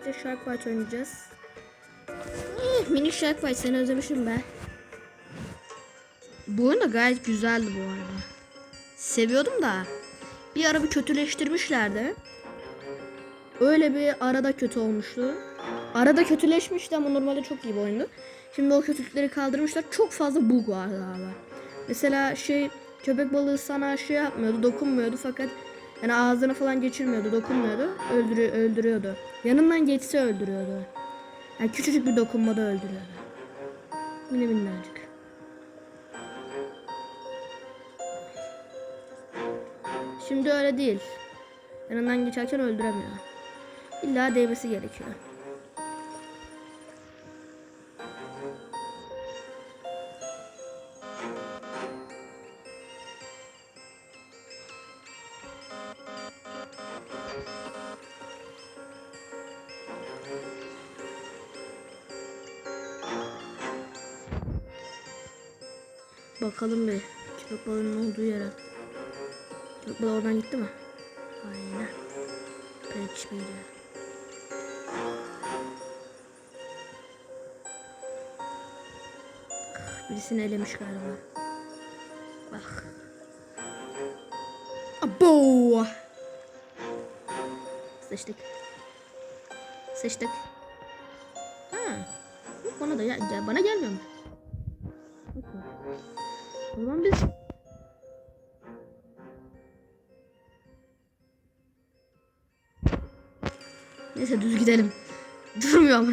birlikte Shark Fight oynayacağız. Eh, Mini Shark Fight seni özlemişim be. Bu oyun da gayet güzeldi bu arada. Seviyordum da. Bir ara bir kötüleştirmişlerdi. Öyle bir arada kötü olmuştu. Arada kötüleşmişti ama normalde çok iyi bir oyundu. Şimdi o kötülükleri kaldırmışlar. Çok fazla bug vardı abi. Mesela şey köpek balığı sana şey yapmıyordu, dokunmuyordu fakat yani ağzına falan geçirmiyordu, dokunmuyordu. Öldürü öldürüyordu. Yanından geçse öldürüyordu. Yani küçücük bir dokunmada öldürüyordu. Yine minnacık. Şimdi öyle değil. Yanından geçerken öldüremiyor. İlla değmesi gerekiyor. Bakalım bir köpek balığının olduğu yere. Köpek balığı oradan gitti mi? Aynen. Pek miydi? Birisini elemiş galiba. Bak. Abo! Sıçtık. Sıçtık. Ha. Bana da gel- bana gelmiyor mu? Zaman biz Neyse düz gidelim. Durmuyor ama.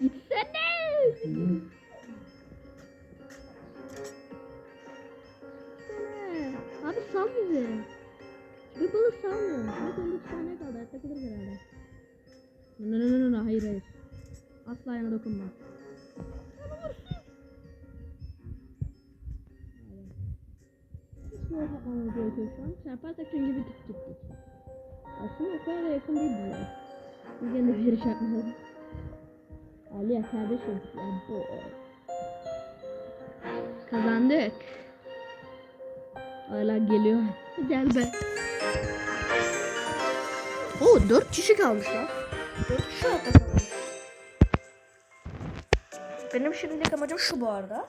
Gitsene. Abi sal bizi. Bir balık salmıyor. Bak 19 saniye kaldı. Hayatta kalırız herhalde. No hayır hayır. Asla yana dokunma. Ne yapmamız gerekiyor şu an? Bir tık gittik. Aslında o kadar da yakın değil diyor. Biz gene de bir yarış yapmayalım. Aliye kardeşim. Ya bu. Kazandık. Hala geliyor. Gel be. Oo dört kişi kalmış lan. Dört kişi kalmış. Benim şimdilik amacım şu bu arada.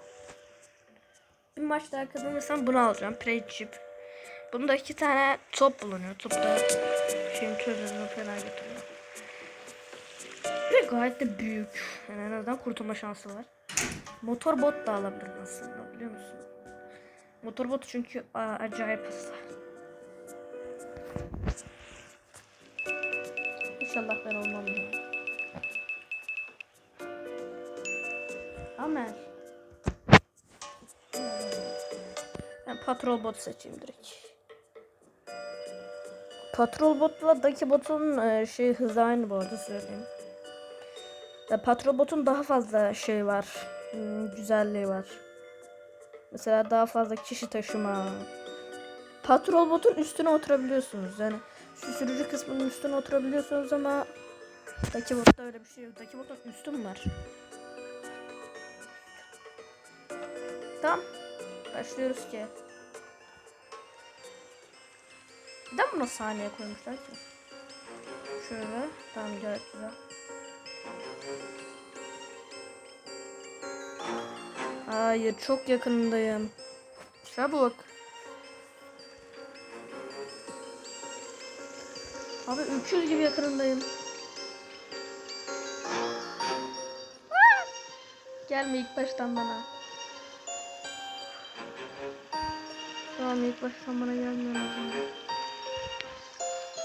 Bir maç daha kazanırsam bunu alacağım. Play chip. Bunda iki tane top bulunuyor. Top da şeyin çözümünü fena getiriyor. Ve gayet de büyük. Yani en azından kurtulma şansı var. Motor bot da alabilirim aslında biliyor musun? Motor bot çünkü aa, acayip hızlı. İnşallah ben olmam ya. Amer. Ben patrol bot seçeyim direkt. Patrol botla Daki botun e, şey hızı aynı bu arada söyleyeyim. Ya patrol botun daha fazla şey var. hmm, güzelliği var. Mesela daha fazla kişi taşıma. Patrol botun üstüne oturabiliyorsunuz. Yani şu sürücü kısmının üstüne oturabiliyorsunuz ama Daki botta öyle bir şey yok. Daki botun üstü mü var? Tamam. Başlıyoruz ki. Neden buna saniye koymuşlar ki? Şöyle. Tamam gayet güzel. Hayır çok yakındayım. Çabuk. Abi 300 gibi yakınındayım. Aa! Gelme ilk baştan bana. Tamam ilk baştan bana gelmiyor.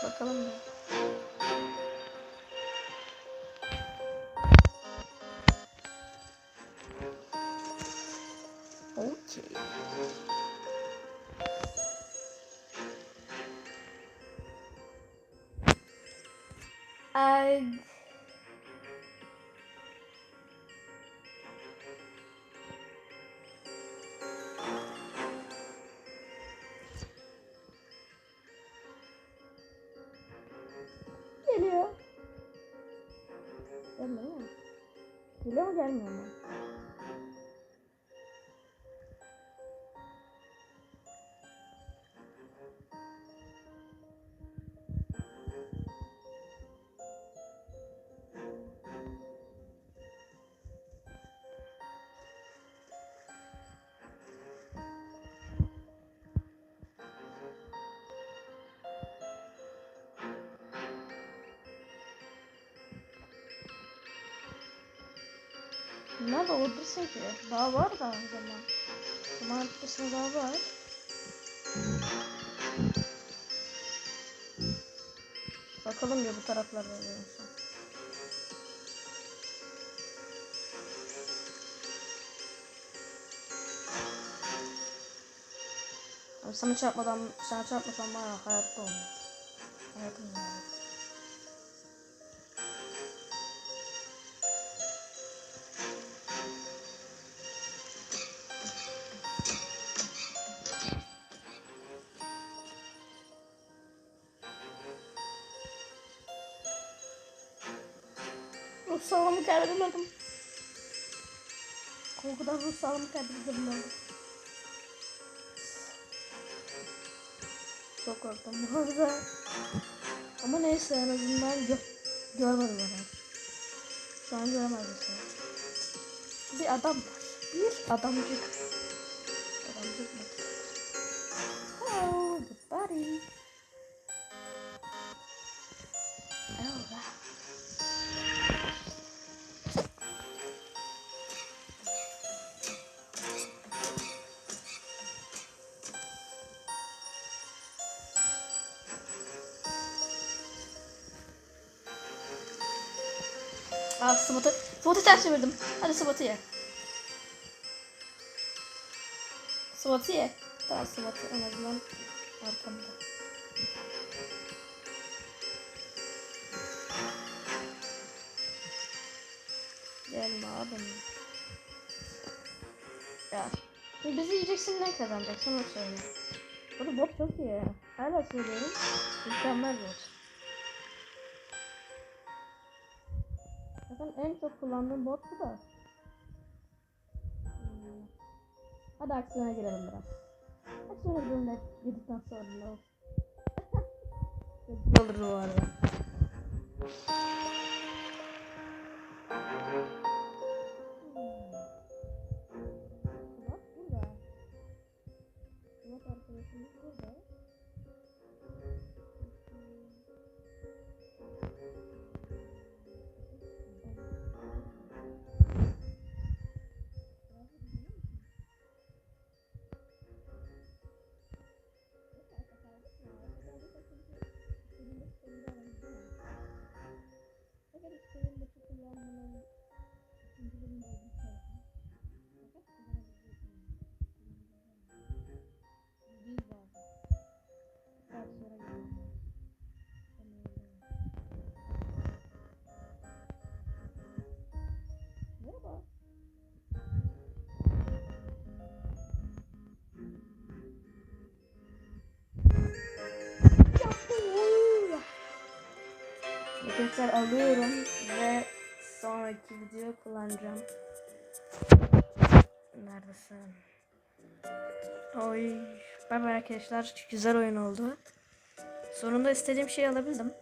Bakalım da. Ay. Geliyor. Gelmiyor mu? Geliyor mu gelmiyor mu? Nerede olabilirsin ki? Daha var da o zaman. Zaman hakkısında daha var. Bakalım ya bu taraflarda. Abi sana çarpmadan, sana çarpmasam var ya hayatta olmaz. Hayatım yani. Ruh sağlığımı kaybedemedim. Korkudan ruh sağlığımı kaybedemedim. Çok korktum bu arada. Ama neyse en azından gö görmedi bana. Şu an göremez mesela. Bir adam var. Bir. Adamcık Aa Sıvat'ı. Sıvat'ı ters çevirdim. Hadi Sıvat'ı ye. Sıvat'ı ye. Tamam Sıvat'ı en azından arkamda. Gelme abim. Ya. Bizi yiyeceksin ne kazanacaksın onu söyle. Bunu bot çok iyi. Hala söylüyorum. Mükemmel bot. En çok kullandığım bot bu da. Hmm. Hadi aksiyona girelim biraz. Aksiyona girelim de yedikten sonra ne olur. Olur bu arada. Arkadaşlar alıyorum ve sonraki video kullanacağım. Neredesin? Oy. Bay bay arkadaşlar. Güzel oyun oldu. Sonunda istediğim şeyi alabildim.